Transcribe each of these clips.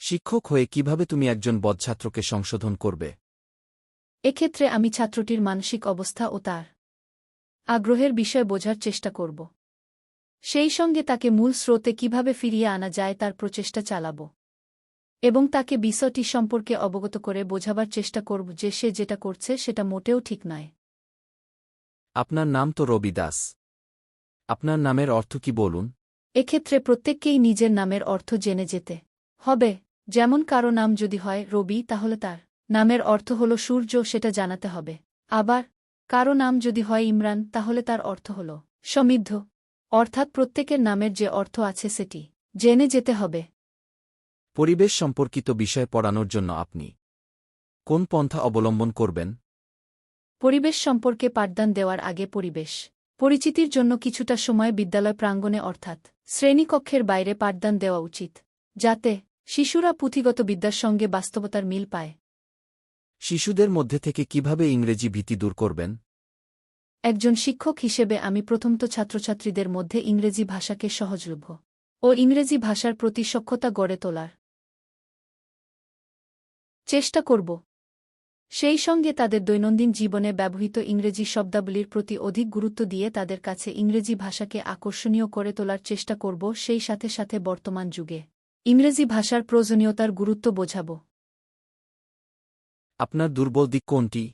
শিক্ষক হয়ে কীভাবে তুমি একজন বদছাত্রকে সংশোধন করবে? এক্ষেত্রে আমি ছাত্রটির মানসিক অবস্থা ও তার আগ্রহের বিষয় বোঝার চেষ্টা করব। সেই সঙ্গে তাকে মূল স্রোতে কীভাবে ফিরিয়ে আনা যায় তার প্রচেষ্টা চালাব এবং তাকে বিষয়টি সম্পর্কে অবগত করে বোঝাবার চেষ্টা করব যে সে যেটা করছে সেটা মোটেও ঠিক নয়। আপনার নাম তো রবি দাস। আপনার নামের অর্থ কি বলুন? এক্ষেত্রে প্রত্যেককেই নিজের নামের অর্থ জেনে যেতে হবে। যেমন কারও নাম যদি হয় রবি তাহলে তার নামের অর্থ হল সূর্য সেটা জানাতে হবে। আবার কারও নাম যদি হয় ইমরান তাহলে তার অর্থ হল সমৃদ্ধ। অর্থাৎ প্রত্যেকের নামের যে অর্থ আছে সেটি জেনে যেতে হবে। পরিবেশ সম্পর্কিত বিষয় পড়ানোর জন্য আপনি কোন পন্থা অবলম্বন করবেন? পরিবেশ সম্পর্কে পাঠদান দেওয়ার আগে পরিবেশ। পরিচিতির জন্য কিছুটা সময় বিদ্যালয় প্রাঙ্গণে অর্থাৎ শ্রেণীকক্ষের বাইরে পাঠদান দেওয়া উচিত। যাতে শিশুরা পুঁথিগত বিদ্যার সঙ্গে বাস্তবতার মিল পায়। শিশুদের মধ্যে থেকে কীভাবে ইংরেজি ভীতি দূর করবেন? একজন শিক্ষক হিসেবে আমি প্রথমত ছাত্রছাত্রীদের মধ্যে ইংরেজি ভাষাকে সহজলভ্য ও ইংরেজি ভাষার প্রতি সক্ষতা গড়ে তোলার চেষ্টা করব। সেই সঙ্গে তাদের দৈনন্দিন জীবনে ব্যবহৃত ইংরেজি শব্দাবলীর প্রতি অধিক গুরুত্ব দিয়ে তাদের কাছে ইংরেজি ভাষাকে আকর্ষণীয় করে তোলার চেষ্টা করব সেই সাথে সাথে বর্তমান যুগে। ইংরেজি ভাষার প্রয়োজনীয়তার গুরুত্ব বোঝাব। আপনার দুর্বল দিক কোনটি?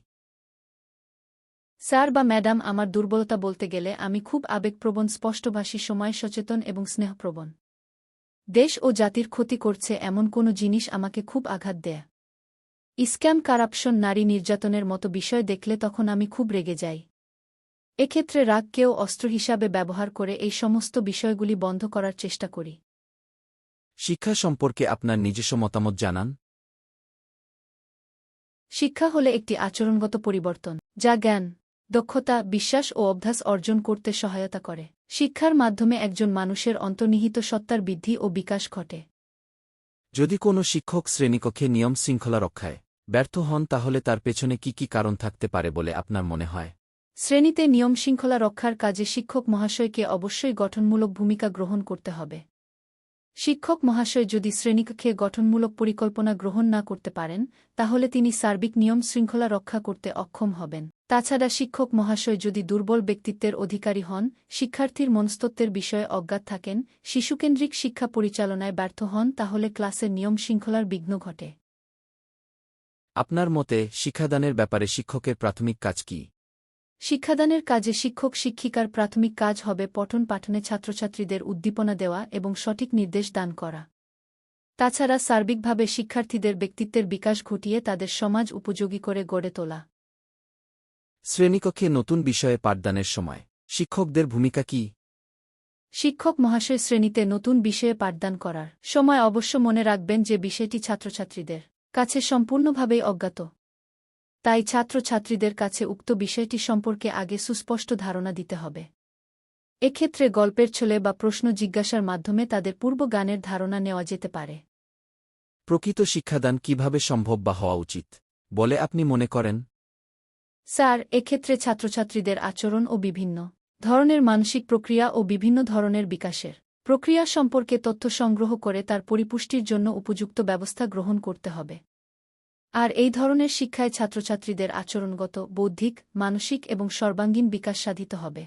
স্যার বা ম্যাডাম আমার দুর্বলতা বলতে গেলে আমি খুব আবেগপ্রবণ স্পষ্টভাষী সময় সচেতন এবং স্নেহপ্রবণ। দেশ ও জাতির ক্ষতি করছে এমন কোনো জিনিস আমাকে খুব আঘাত দেয়। স্ক্যাম কারাপশন নারী নির্যাতনের মতো বিষয় দেখলে তখন আমি খুব রেগে যাই। এক্ষেত্রে রাগকেও অস্ত্র হিসাবে ব্যবহার করে এই সমস্ত বিষয়গুলি বন্ধ করার চেষ্টা করি। শিক্ষা সম্পর্কে আপনার নিজস্ব মতামত জানান। শিক্ষা হলে একটি আচরণগত পরিবর্তন যা জ্ঞান দক্ষতা বিশ্বাস ও অভ্যাস অর্জন করতে সহায়তা করে। শিক্ষার মাধ্যমে একজন মানুষের অন্তর্নিহিত সত্তার বৃদ্ধি ও বিকাশ ঘটে। যদি কোনো শিক্ষক শ্রেণীকক্ষে নিয়ম শৃঙ্খলা রক্ষায় ব্যর্থ হন তাহলে তার পেছনে কি কি কারণ থাকতে পারে বলে আপনার মনে হয়? শ্রেণীতে নিয়ম শৃঙ্খলা রক্ষার কাজে শিক্ষক মহাশয়কে অবশ্যই গঠনমূলক ভূমিকা গ্রহণ করতে হবে। শিক্ষক মহাশয় যদি শ্রেণীকক্ষে গঠনমূলক পরিকল্পনা গ্রহণ না করতে পারেন, তাহলে তিনি সার্বিক নিয়ম শৃঙ্খলা রক্ষা করতে অক্ষম হবেন। তাছাড়া শিক্ষক মহাশয় যদি দুর্বল ব্যক্তিত্বের অধিকারী হন, শিক্ষার্থীর মনস্তত্ত্বের বিষয়ে অজ্ঞাত থাকেন, শিশুকেন্দ্রিক শিক্ষা পরিচালনায় ব্যর্থ হন, তাহলে ক্লাসের নিয়ম শৃঙ্খলার বিঘ্ন ঘটে। আপনার মতে, শিক্ষাদানের ব্যাপারে শিক্ষকের প্রাথমিক কাজ কি? শিক্ষাদানের কাজে শিক্ষক শিক্ষিকার প্রাথমিক কাজ হবে পঠন পাঠনে ছাত্রছাত্রীদের উদ্দীপনা দেওয়া এবং সঠিক নির্দেশ দান করা। তাছাড়া সার্বিকভাবে শিক্ষার্থীদের ব্যক্তিত্বের বিকাশ ঘটিয়ে তাদের সমাজ উপযোগী করে গড়ে তোলা। শ্রেণীকক্ষে নতুন বিষয়ে পাঠদানের সময় শিক্ষকদের ভূমিকা কি? শিক্ষক মহাশয় শ্রেণীতে নতুন বিষয়ে পাঠদান করার সময় অবশ্য মনে রাখবেন যে বিষয়টি ছাত্রছাত্রীদের কাছে সম্পূর্ণভাবেই অজ্ঞাত। তাই ছাত্রছাত্রীদের কাছে উক্ত বিষয়টি সম্পর্কে আগে সুস্পষ্ট ধারণা দিতে হবে। এক্ষেত্রে গল্পের ছলে বা প্রশ্ন জিজ্ঞাসার মাধ্যমে তাদের পূর্ব গানের ধারণা নেওয়া যেতে পারে। প্রকৃত শিক্ষাদান কীভাবে সম্ভব বা হওয়া উচিত? বলে আপনি মনে করেন? স্যার এক্ষেত্রে ছাত্রছাত্রীদের আচরণ ও বিভিন্ন ধরনের মানসিক প্রক্রিয়া ও বিভিন্ন ধরনের বিকাশের প্রক্রিয়া সম্পর্কে তথ্য সংগ্রহ করে তার পরিপুষ্টির জন্য উপযুক্ত ব্যবস্থা গ্রহণ করতে হবে। আর এই ধরনের শিক্ষায় ছাত্রছাত্রীদের আচরণগত বৌদ্ধিক মানসিক এবং সর্বাঙ্গীন বিকাশ সাধিত হবে।